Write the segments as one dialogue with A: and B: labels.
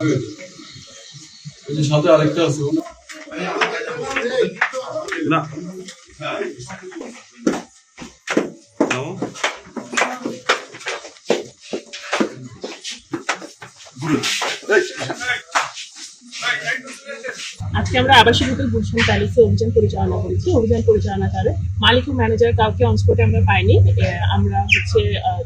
A: এই যে সাথে আরেকটা আছে ও না?
B: না নাও।
C: আজকে আমরা আবাসিক হোটেল গুলশান প্যালেসে অভিযান পরিচালনা করেছি। অভিযান পরিচালনা করে মালিক ও ম্যানেজার কাউকে অনস্পটে আমরা পাইনি। আমরা হচ্ছে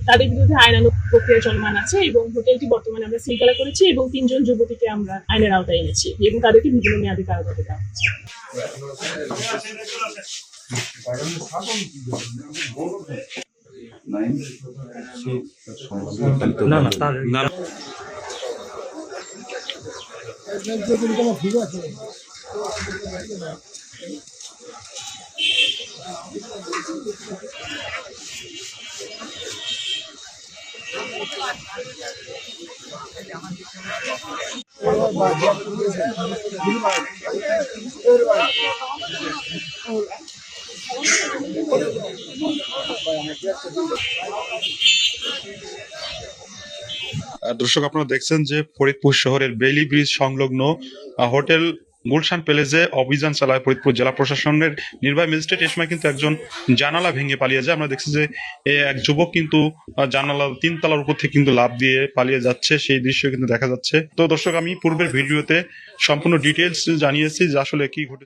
C: তাদের বিরুদ্ধে আইনানুগ প্রক্রিয়া চলমান আছে এবং হোটেলটি বর্তমানে আমরা সিলগালা করেছি এবং তিনজন যুবতীকে আমরা আইনের আওতায় এনেছি এবং তাদেরকে বিভিন্ন মেয়াদী কারাদণ্ড দেওয়া হচ্ছে
B: না না তার না।
D: দর্শক আপনারা দেখছেন যে ফরিদপুর শহরের বেইলি ব্রিজ সংলগ্ন হোটেল গুলশান প্যালেসে অভিযান চালায় ফরিদপুর জেলা প্রশাসনের নির্বাহী ম্যাজিস্ট্রেট। এই সময় কিন্তু একজন জানালা ভেঙে পালিয়ে যায়। আমরা দেখছি যে এক যুবক কিন্তু জানালা তিনতলার উপর থেকে কিন্তু লাভ দিয়ে পালিয়ে যাচ্ছে। সেই দৃশ্য কিন্তু দেখা যাচ্ছে। তো দর্শক, আমি পূর্বের ভিডিওতে সম্পূর্ণ ডিটেলস জানিয়েছি যে আসলে কি ঘটেছে।